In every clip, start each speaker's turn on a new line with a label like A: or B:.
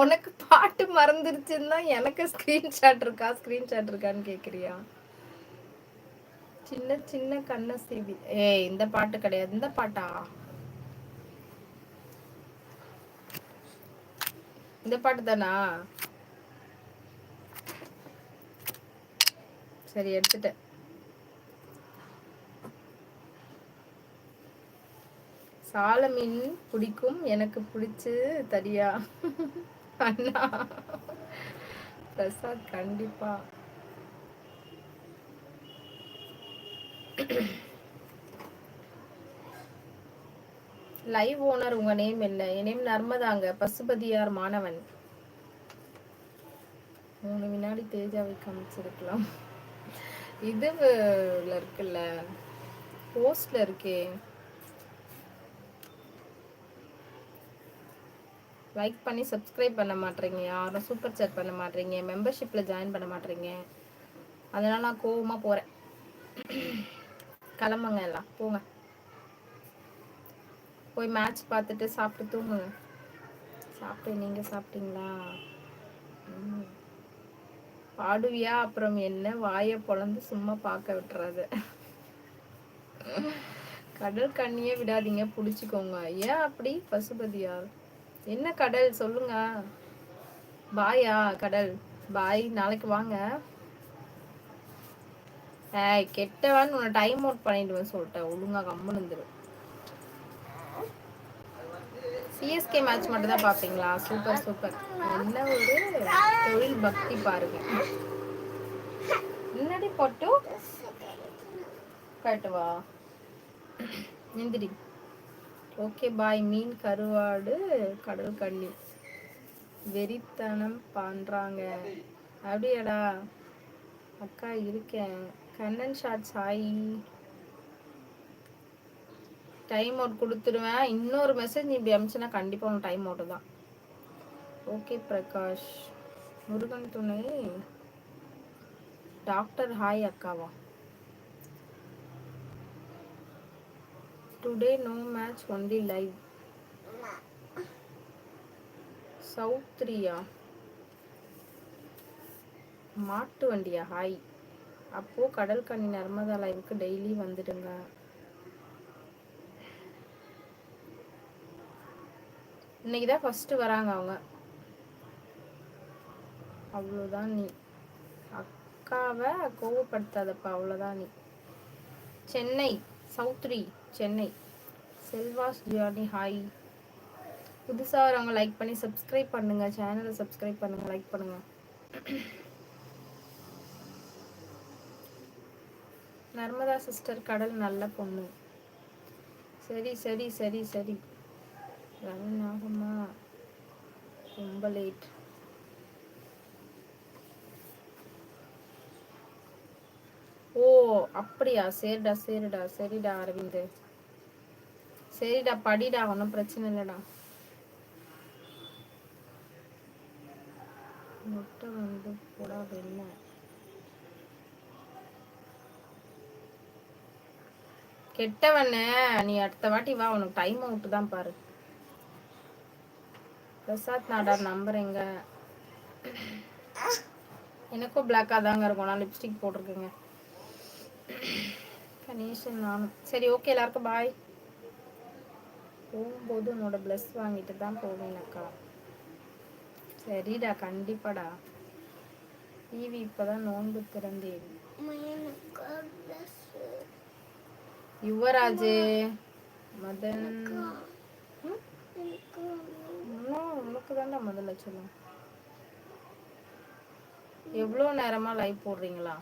A: உனக்கு பாட்டு மறந்துருச்சுன்னா எனக்கு ஸ்கிரீன்ஷாட் இருக்கா? ஸ்கிரீன்ஷாட் இருக்கான்னு கேக்குறியா? சின்ன சின்ன கண்ண சிவி ஏய் இந்த பாட்டு கிடையாது. இந்த பாட்டா? இந்த பாட்டு தானா? சரி எடுத்துட்டேன். சால மீன் பிடிக்கும் எனக்கு பிடிச்சு தரியா அண்ணா. பிரசாத் கண்டிப்பா. லைவ் ஓனர் உங்க நேம் என்ன? என் நேம் நர்மதாங்க. பசுபதியார் மாணவன். மூணு வினாடி தேஜாவை காமிச்சிருக்கலாம் இதுல இருக்குல்ல போஸ்ட்ல இருக்கே. லைக் பண்ணி சப்ஸ்கிரைப் பண்ண மாட்டேறீங்க. யாரும் சூப்பர் சேட் பண்ண மாட்டேறீங்க. மெம்பர்ஷிப்பில் ஜாயின் பண்ண மாட்டேறீங்க. அதனால் நான் கோவமாக போகிறேன் கிளம்புங்க எல்லாம். போங்க. போய் மேட்ச் பார்த்துட்டு சாப்பிட்டு தூங்குங்க. சாப்பிட்டு நீங்கள் சாப்பிட்டீங்களா? பாடுவியா? அப்புறம் என்ன? வாயை பொழந்து சும்மா பார்க்க விட்டுறது. கடல் கண்ணியே விடாதீங்க. பிடிச்சிக்கோங்க. ஏன் அப்படி? பசுபதியார் என்ன கடல்? சொல்லுங்க. பாயா கடல். பாய் நாளைக்கு வாங்க. ஏய் கெட்டவன் உன்னை டைம் அவுட் பண்ணிடுவேன் சொல்லிட்டேன். ஒழுங்கா கம்முன்னு இருந்துரு சிஎஸ்கே மேட்ச் மட்டும் தான் பார்ப்பீங்களா சூப்பர் சூப்பர். என்ன ஒரு தொழில் பக்தி பாருங்க. என்னடி போட்டு கட்டுவா எந்திரி. Okay bye. மீன் கருவாடு கடல் கண்ணி. வெறித்தனம் பண்ணுறாங்க அப்படியாடா? அக்கா இருக்கேன். Kannan shot Sai time out கொடுத்துருவேன் இன்னொரு மெசேஜ் இப்படி அமிச்சுன்னா கண்டிப்பாக உனக்கு டைம் அவுட்டு தான். ஓகே பிரகாஷ். முருகன் துணை. டாக்டர் ஹாய் அக்காவா? Today no match only live சௌத்ரியா மாட்டு வண்டியா? ஹாய் அப்போ கடல் கண்ணி நர்மதா லைவுக்கு டெய்லி வந்துடுங்க. இன்னைக்கு தான் ஃபஸ்ட்டு வராங்க அவங்க. அவ்வளோதான் நீ. அக்காவை கோவப்படுத்தாதப்பா அவ்வளோதான் நீ. சென்னை சௌத்ரி சென்னை. செல்வாஸ் Gianni hi. புதுசாக வரவங்க லைக் பண்ணி சப்ஸ்கிரைப் பண்ணுங்கள் சேனலை சப்ஸ்கிரைப் பண்ணுங்கள் லைக் பண்ணுங்கள் நர்மதா சிஸ்டர் கடல் நல்ல பொண்ணு. சரி சரி சரி சரி. ரன் ஆகுமா? ரொம்ப லேட் ஓ அப்படியா? சரிடா சரிடா சரிடா அரவிந்த். சரிடா படிடா ஒன்றும் பிரச்சனை இல்லைடா. முட்டை வந்து போடா வெண்ணெய் கெட்டவண்ணே நீ அடுத்த வாட்டி வா உனக்கு டைம் அவுட் தான் பாரு. பிரசாத் நாடார் நம்பர் எங்க எனக்கும் பிளாக்காக தாங்க இருக்கும். நான் லிப்ஸ்டிக் போட்டிருக்கேங்க. கணேசன் நானும். சரி ஓகே எல்லாருக்கும் பாய் போகும்போது உன்னோட ப்ளஸ் வாங்கிட்டு தான் போவேன் அக்கா. சரிடா கண்டிப்பாடா. டிவி இப்பதான் நோன்பு திறந்தேன் யுவராஜ் மதன். இன்னும் உனக்கு தான்டா முதல்ல சொல்லும் எவ்வளோ நேரமா லைவ் போடுறீங்களா?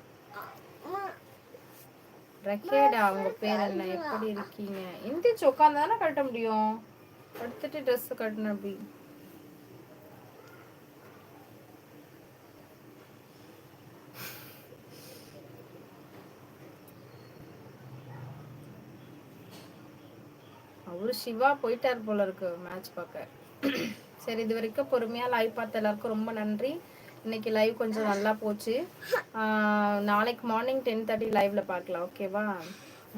A: ரக்கேடா உங்க பேர் என்ன எப்படி இருக்கீங்க? எந்திரிச்சு உட்காந்து தானே கட்ட முடியும். படுத்துட்டு ட்ரெஸ் கட்டணும் அப்படி. அவரு சிவா போயிட்டார் போல இருக்கு மேட்ச் பார்க்க. சரி இது வரைக்கும் பொறுமையா லைவ் பார்த்த எல்லாருக்கும் ரொம்ப நன்றி. இன்னைக்கு லைவ் கொஞ்சம் நல்லா போச்சு. நாளைக்கு மார்னிங் டென் தேர்ட்டி லைவ்ல பார்க்கலாம். ஓகேவா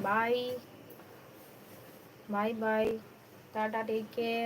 A: bye bye bye tata take care